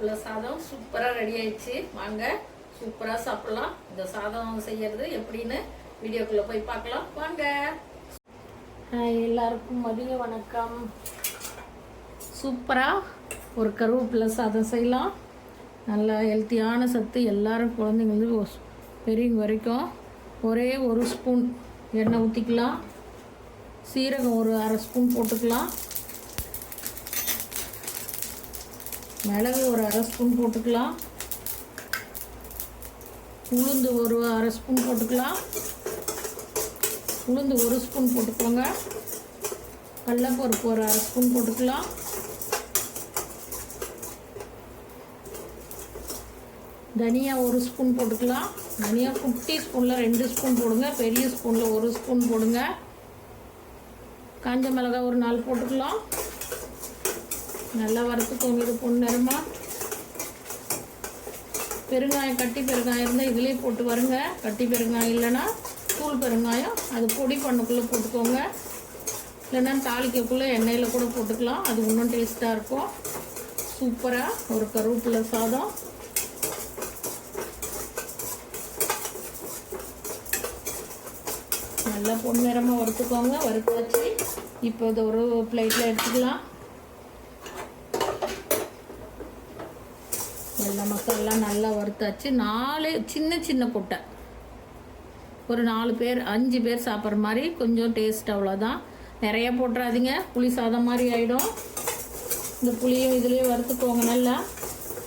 கருவேப்பிலை சாதம் சூப்பராக ரெடி ஆயிடுச்சு. வாங்க சூப்பராக சாப்பிடலாம். இந்த சாதம் செய்யறது எப்படின்னு வீடியோக்குள்ளே போய் பார்க்கலாம். வாங்க. எல்லாருக்கும் மதிய வணக்கம். சூப்பராக ஒரு கருவேப்பிலை சாதம் செய்யலாம். நல்ல ஹெல்த்தியான சத்து எல்லாரும் குழந்தைங்களுக்கு பெரியவங்க வரைக்கும் ஒரே ஒரு ஸ்பூன் எண்ணெய் ஊற்றிக்கலாம் சீரகம் ஒரு அரை ஸ்பூன் போட்டுக்கலாம். மிளகு ஒரு அரை ஸ்பூன் போட்டுக்கலாம். உளுந்து ஒரு அரை ஸ்பூன் போட்டுக்கலாம். உளுந்து ஒரு ஸ்பூன் போட்டுக்கோங்க. கடலப்பருப்பு ஒரு அரை ஸ்பூன் போட்டுக்கலாம். தனியா ஒரு ஸ்பூன் போட்டுக்கலாம். தனியா குட்டி ஸ்பூனில் ரெண்டு ஸ்பூன் போடுங்க. பெரிய ஸ்பூனில் ஒரு ஸ்பூன் போடுங்க. காஞ்ச மிளகாய் ஒரு நாள் போட்டுக்கலாம். நல்லா வரத்துக்கு உங்களுக்கு பொண்ணு பெருங்காயம் கட்டி பெருங்காயம் இருந்தால் இதுலேயே போட்டு வருங்க. கட்டி பெருங்காயம் இல்லைன்னா தூள் பெருங்காயம் அது பொடி பண்ணக்குள்ளே போட்டுக்கோங்க. இல்லைன்னா தாளிக்கக்குள்ளே எண்ணெயில் கூட போட்டுக்கலாம். அது இன்னும் டேஸ்ட்டாக இருக்கும். சூப்பராக ஒரு கருவேப்பிலை சாதம். நல்லா பொன்னிறமாக வறுத்துக்கோங்க. வறுத்து வச்சு இப்போ இதை ஒரு பிளேட்டில் எடுத்துக்கலாம். எல்லா மசாலா நல்லா வறுத்தாச்சு. நாலு சின்ன சின்ன குட்டை. ஒரு நாலு பேர் அஞ்சு பேர் சாப்பிட்ற மாதிரி கொஞ்சம் டேஸ்ட் அவ்வளோதான். நிறைய போட்டுறாதீங்க. புளி சாதம் மாதிரி ஆகிடும் இந்த புளியும் இதுலேயே வறுத்துக்கோங்க நல்லா.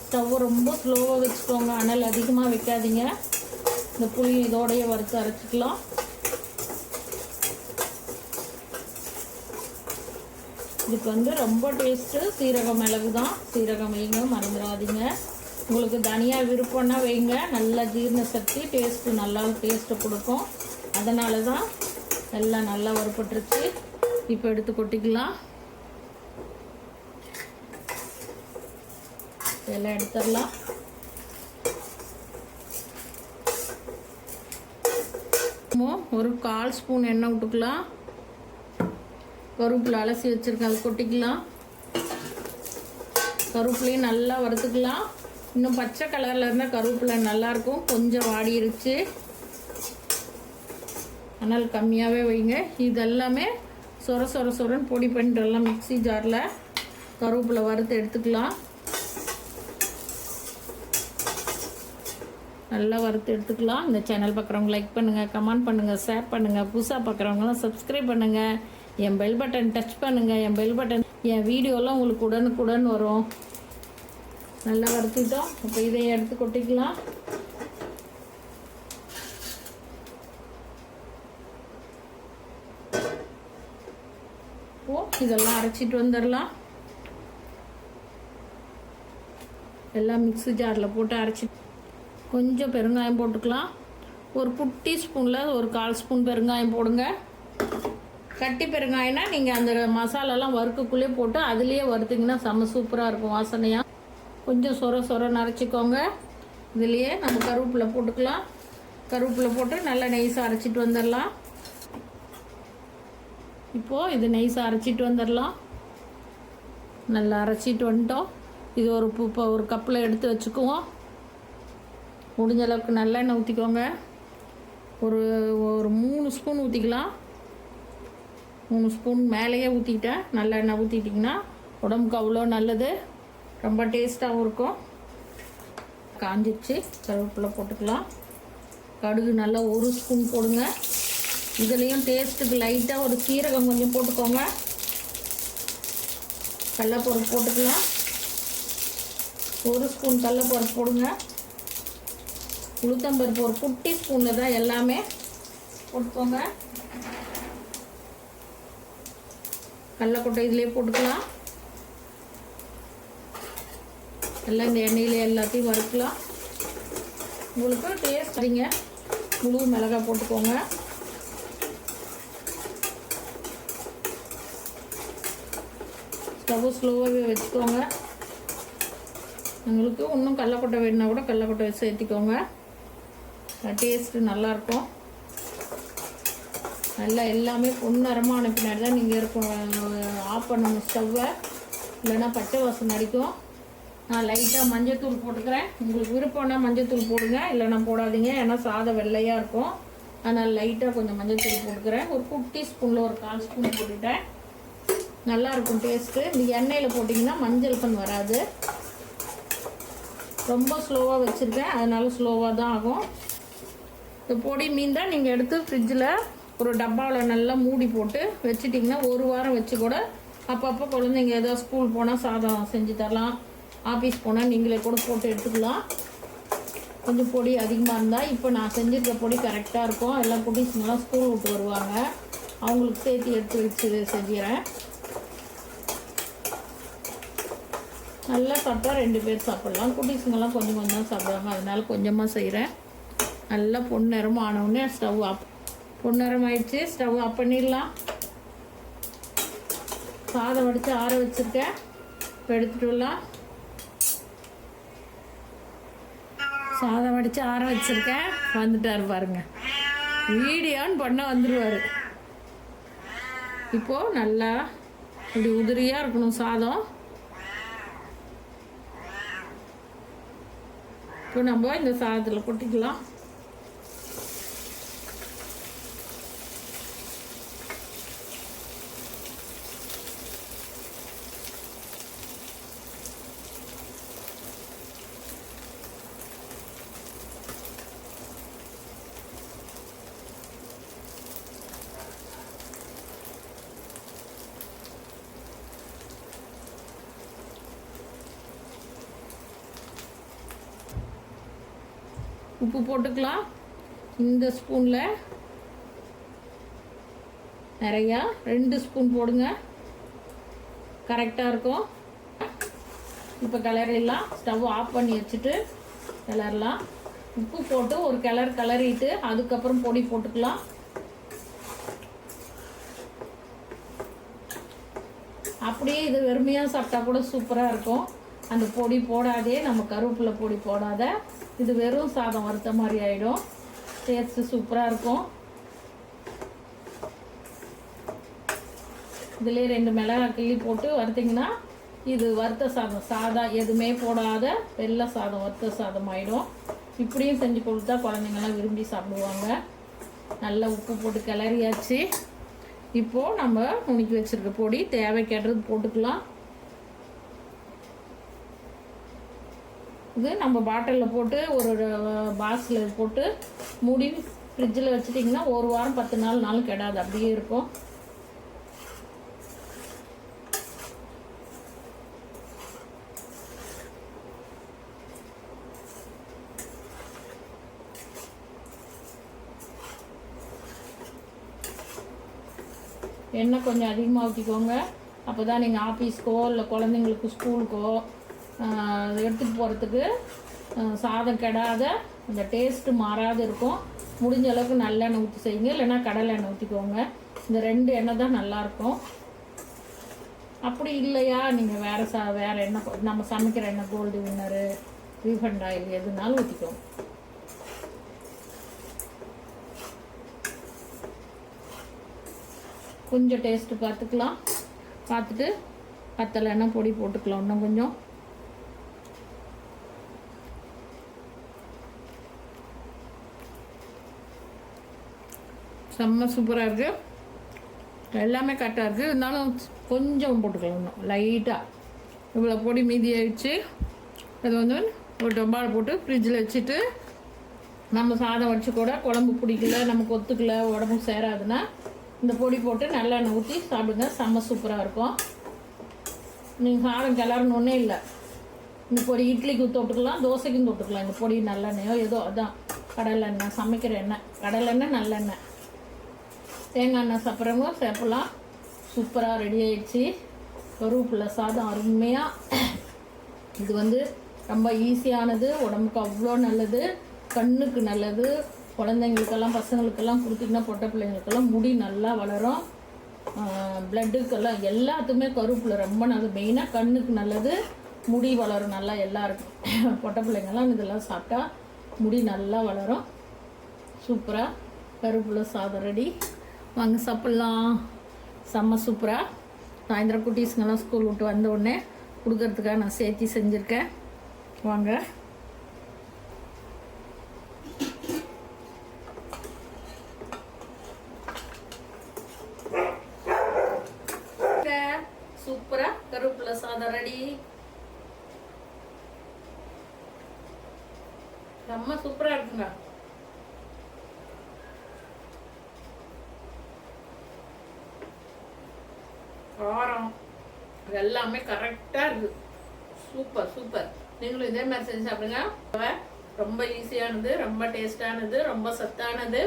ஸ்டவ் ரொம்ப ஸ்லோவாக வச்சுக்கோங்க. அனல் அதிகமாக வைக்காதீங்க. இந்த புளியும் இதோடையே வறுத்து அரைச்சிக்கலாம். இதுக்கு வந்து ரொம்ப டேஸ்ட்டு சீரகம் மிளகு தான் சீரகம் வைங்க மறந்துடாதீங்க. உங்களுக்கு தனியா விருப்பம்னா வைங்க. நல்லா ஜீரண சக்தி டேஸ்ட்டு நல்லா டேஸ்ட்டு கொடுக்கும். அதனால தான் எல்லாம் நல்லா வறுப்பட்டுருச்சு இப்போ எடுத்து கொட்டிக்கலாம். எல்லாம் எடுத்துடலாம். ஒரு கால் ஸ்பூன் எண்ணெய் விட்டுக்கலாம். கருப்பில் அலசி வச்சுருக்கேன். அது கொட்டிக்கலாம். கருப்புலையும் நல்லா வறுத்துக்கலாம். இன்னும் பச்சை கலரில் இருந்தால் கருவேப்பிலை நல்லாயிருக்கும். கொஞ்சம் வாடிருச்சு. அதனால் கம்மியாகவே வைங்க. இதெல்லாமே சொர சொர சொரன்னு பொடி பண்ணிட்டுலாம் மிக்ஸி ஜாரில். கருவேப்பிலை வறுத்து எடுத்துக்கலாம். நல்லா வறுத்து எடுத்துக்கலாம். இந்த சேனல் பார்க்குறவங்க லைக் பண்ணுங்கள் கமெண்ட் பண்ணுங்கள் ஷேர் பண்ணுங்கள் புதுசாக பார்க்குறவங்களாம் சப்ஸ்கிரைப் பண்ணுங்கள் என் பெல் பட்டன் டச் பண்ணுங்கள் என் பெல் பட்டன் என் வீடியோலாம் உங்களுக்கு உடனுக்குடன் வரும். நல்லா வறுத்துட்டோம். இப்போ இதை எடுத்து கொட்டிக்கலாம். ஓ இதெல்லாம் அரைச்சிட்டு வந்துடலாம். எல்லாம் மிக்ஸி ஜாரில் போட்டு அரைச்சி கொஞ்சம் பெருங்காயம் போட்டுக்கலாம். ஒரு குட்டி ஸ்பூனில் ஒரு கால் ஸ்பூன் பெருங்காயம் போடுங்க. கட்டி பெருங்காயம்னா நீங்கள் அந்த மசாலாலாம் வறுக்கக்குள்ளே போட்டு அதுலேயே வறுத்திங்கன்னா செம்ம சூப்பராக இருக்கும் வாசனையாக கொஞ்சம் சொர சொர நரைச்சிக்கோங்க. இதுலேயே நம்ம கருவேப்பிலை போட்டுக்கலாம். கருவேப்பிலை போட்டு நல்லா நெய்ஸாக அரைச்சிட்டு வந்துடலாம். இப்போது இது நெய்ஸாக அரைச்சிட்டு வந்துடலாம். நல்லா அரைச்சிட்டு வந்துட்டோம். இது ஒரு இப்போ ஒரு கப்பில் எடுத்து வச்சுக்குவோம். முடிஞ்ச அளவுக்கு நல்லெண்ணெய் ஊற்றிக்கோங்க ஒரு ஒரு மூணு ஸ்பூன் ஊற்றிக்கலாம் மூணு ஸ்பூன் மேலேயே ஊற்றிக்கிட்டேன் நல்லெண்ணெய் ஊற்றிட்டிங்கன்னா உடம்புக்கு அவ்வளோ நல்லது. ரொம்ப டேஸ்ட்டாகவும் இருக்கும். காஞ்சிச்சு. கருவேப்பிலை போட்டுக்கலாம். கடுகு நல்லா ஒரு ஸ்பூன் போடுங்க. இதுலேயும் டேஸ்ட்டுக்கு லைட்டாக ஒரு சீரகம் கொஞ்சம் போட்டுக்கோங்க. கடலப்பருப்பு போட்டுக்கலாம். ஒரு ஸ்பூன் கடலப்பருப்பு போடுங்க. உளுத்தம்பருப்பு ஒரு குட்டி ஸ்பூனில் தான் எல்லாமே போட்டுக்கோங்க. கடலக்கொட்டை இதிலே போட்டுக்கலாம். எல்லாம் இந்த எண்ணெயில் எல்லாத்தையும் வறுக்கலாம். உங்களுக்கு டேஸ்ட் சரிங்க. முழு மிளகாய் போட்டுக்கோங்க. ஸ்டவ் ஸ்லோவாகவே வச்சுக்கோங்க. உங்களுக்கு இன்னும் கடலக்கொட்டை வேணுன்னா கூட கடலக்கொட்டை சேர்த்திக்கோங்க. டேஸ்ட்டு நல்லாயிருக்கும். நல்லா எல்லாமே பொன்னரமாக பின்னாடி தான் நீங்கள் இருக்கும். ஆஃப் பண்ணணும் ஸ்டவ்வை இல்லைன்னா பச்சை வாசம் அடிக்கும். நான் லைட்டாக மஞ்சத்தூள் போட்டுக்கிறேன். உங்களுக்கு விருப்பம்னா மஞ்சத்தூள் போடுங்க. இல்லைன்னா போடாதீங்க. ஏன்னா சாதம் வெள்ளையாக இருக்கும். அதனால் லைட்டாக கொஞ்சம் மஞ்சத்தூள் போட்டுக்கிறேன். ஒரு குட்டி ஸ்பூனில் ஒரு கால் ஸ்பூன் போட்டுட்டேன். நல்லாயிருக்கும் டேஸ்ட்டு இந்த எண்ணெயில் போட்டிங்கன்னா மஞ்சள் பண் வராது. ரொம்ப ஸ்லோவாக வச்சுருக்கேன். அதனால் ஸ்லோவாக தான் ஆகும். இந்த பொடி மீன் தான் நீங்கள் எடுத்து ஃப்ரிட்ஜில் ஒரு டப்பாவில் நல்லா மூடி போட்டு வச்சிட்டிங்கன்னா ஒரு வாரம் வச்சு கூட அப்பப்போ குழந்தைங்க ஏதோ ஸ்கூல் போனால் சாதம் செஞ்சு தரலாம். ஆஃபீஸ் போனால் நீங்களே கூட போட்டு எடுத்துக்கலாம். கொஞ்சம் பொடி அதிகமாக இருந்தால் இப்போ நான் செஞ்சுருக்க பொடி கரெக்டாக இருக்கும். எல்லாம் குட்டீஸுங்கெல்லாம் ஸ்கூல் விட்டு வருவாங்க. அவங்களுக்கு சேர்த்து எடுத்து வச்சு செஞ்சுறேன். நல்லா சாப்பிட்டா ரெண்டு பேர் சாப்பிட்லாம். குட்டீஸுங்கெல்லாம் கொஞ்சம் கொஞ்சம் சாப்பிடுவாங்க. அதனால் கொஞ்சமாக செய்கிறேன் நல்லா பொன்னிறம் ஆனவுடனே ஸ்டவ் ஆஃப். பொன்னிறம் ஆயிடுச்சு. ஸ்டவ் ஆஃப் பண்ணிடலாம். சாதம் வடித்து ஆற வச்சுருக்கேன். இப்போ எடுத்துகிட்டு வரலாம். சாதம் வடித்து ஆற வச்சுருக்கேன். வந்துட்டார் பாருங்க. வீடியோன்னு பண்ண வந்துடுவார் இப்போது நல்லா இப்படி உதிரியாக இருக்கணும் சாதம். இப்போ நம்ம இந்த சாதத்தில் கொட்டிக்கலாம். உப்பு போட்டுக்கலாம். இந்த ஸ்பூனில் நிறையா ரெண்டு ஸ்பூன் போடுங்க. கரெக்டாக இருக்கும். இப்போ கிளறிடலாம் ஸ்டவ் ஆஃப் பண்ணி வச்சுட்டு கிளறலாம். உப்பு போட்டு ஒரு கிளர் கிளறிட்டு அதுக்கப்புறம் பொடி போட்டுக்கலாம். அப்படியே இது வெறுமையாக சாப்பிட்டா கூட சூப்பராக இருக்கும். அந்த பொடி போடாதே நம்ம கருவேப்பிலை பொடி போடாத. இது வெறும் சாதம் வறுத்த மாதிரி ஆகிடும் டேஸ்ட்டு சூப்பராக இருக்கும். இதுலேயே ரெண்டு மிளகாய் கிள்ளி போட்டு வறுத்திங்கன்னா இது வறுத்த சாதம் சாதா எதுவுமே போடாத வெள்ளை சாதம் வறுத்த சாதம் ஆகிடும் இப்படியும் செஞ்சு கொடுத்தா குழந்தைங்கலாம் விரும்பி சாப்பிடுவாங்க. நல்லா உப்பு போட்டு கிளறியாச்சு. இப்போது நம்ம நுணுக்கி வச்சுருக்க பொடி தேவைக்கேட்டது போட்டுக்கலாம். இது நம்ம பாட்டிலில் போட்டு ஒரு பாக்ஸில் போட்டு மூடி ஃப்ரிட்ஜில் வச்சுட்டிங்கன்னா ஒரு வாரம் பத்து நாள் நாள் கெடாது. அப்படியே இருக்கும். எண்ணெய் கொஞ்சம் அதிகமாக ஊற்றிக்கோங்க அப்போ தான் நீங்கள் ஆஃபீஸ்க்கோ இல்லை குழந்தைங்களுக்கு ஸ்கூலுக்கோ எடுத்துகிட்டு போகிறதுக்கு சாதம் கெடாத அந்த டேஸ்ட்டு மாறாத இருக்கும். முடிஞ்ச அளவுக்கு நல்லெண்ணெய் ஊற்றி செய்யுங்க. இல்லைன்னா கடலை எண்ணெய் ஊற்றிக்கோங்க இந்த ரெண்டு எண்ணெய் தான் நல்லாயிருக்கும் அப்படி இல்லையா? நீங்கள் வேறு சா வேறு எண்ணெய் நம்ம சமைக்கிற எண்ணெய் கோல்டு வின்னரு ரீஃபண்ட் ஆயில் எதுனாலும் ஊற்றிக்கோங்க கொஞ்சம் டேஸ்ட்டு பார்த்துக்கலாம். பார்த்துட்டு பத்தலைன்னா பொடி போட்டுக்கலாம். இன்னும் கொஞ்சம். செம்ம சூப்பராக இருக்குது எல்லாமே கரெக்டாக இருக்குது இருந்தாலும் கொஞ்சம் போட்டுக்கலாம் இன்னும். லைட்டாக இவ்வளோ பொடி மீதி ஆயிடுச்சு. அது வந்து ஒரு டப்பாவில் போட்டு ஃப்ரிட்ஜில் வச்சுட்டு நம்ம சாதம் வச்சு கூட குழம்பு பிடிக்கல நமக்கு ஒத்துக்கல உடம்பு சேராதுன்னா இந்த பொடி போட்டு நல்லெண்ணெய் ஊற்றி சாப்பிடுங்க. செம்ம சூப்பராக இருக்கும். நீங்கள் சாதம் கிளறணுன்னே இல்லை. இந்த பொடி இட்லிக்கு தொட்டுக்கலாம் தோசைக்கும் தொட்டுக்கலாம். இந்த பொடி நல்லெண்ணெயோ ஏதோ அதான். கடலெண்ணெய் சமைக்கிற எண்ணெய். கடலெண்ணெய் நல்லெண்ணெய். தேங்காய் எண்ணெய் சாப்பிட்றவங்க சேர்ப்பலாம் சூப்பராக ரெடி ஆயிடுச்சு. கருவேப்பிலை சாதம் அருமையாக இது வந்து ரொம்ப ஈஸியானது உடம்புக்கு அவ்வளோ நல்லது கண்ணுக்கு நல்லது. குழந்தைங்களுக்கெல்லாம் பசங்களுக்கெல்லாம் கொடுத்தீங்கன்னா பொட்டை பிள்ளைங்களுக்கெல்லாம் முடி நல்லா வளரும். பிளட்டுக்கெல்லாம் எல்லாத்துக்குமே கருவேப்பிலை ரொம்ப நல்லது. மெயினாக கண்ணுக்கு நல்லது முடி வளரும் நல்லா எல்லாருக்கும். பொட்டை பிள்ளைங்கள்லாம் இதெல்லாம் சாப்பிட்டா முடி நல்லா வளரும். சூப்பராக கருவேப்பிலை சாதம் ரெடி வாங்க சாப்பிட்லாம். செம்ம சூப்பராக சாயந்தரம் குட்டீஸுங்கெல்லாம் ஸ்கூல் விட்டு வந்த உடனே கொடுக்கறதுக்காக நான் சேர்த்தி செஞ்சுருக்கேன். வாங்க. சூப்பரா. கருவேப்பிலை சாதம் ரெடி செம்ம சூப்பரா இருக்குங்க. எல்லாமே கரெக்டாக இருக்குது சூப்பர் சூப்பர் நீங்களும் இதே மாதிரி செஞ்சு சாப்பிடுங்க. ரொம்ப ஈஸியானது ரொம்ப டேஸ்டானது ரொம்ப சத்தானது.